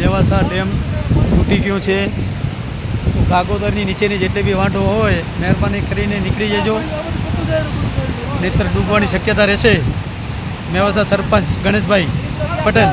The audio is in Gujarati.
દેવાસા ડેમ તૂટી ગયો છે. કાગોદરની નીચેની જેટલી બી વાંઢો હોય, મહેરબાની કરીને નીકળી જજો. નહીતર ડૂબવાની શક્યતા રહેશે. મેવાસા સરપંચ ગણેશભાઈ પટેલ.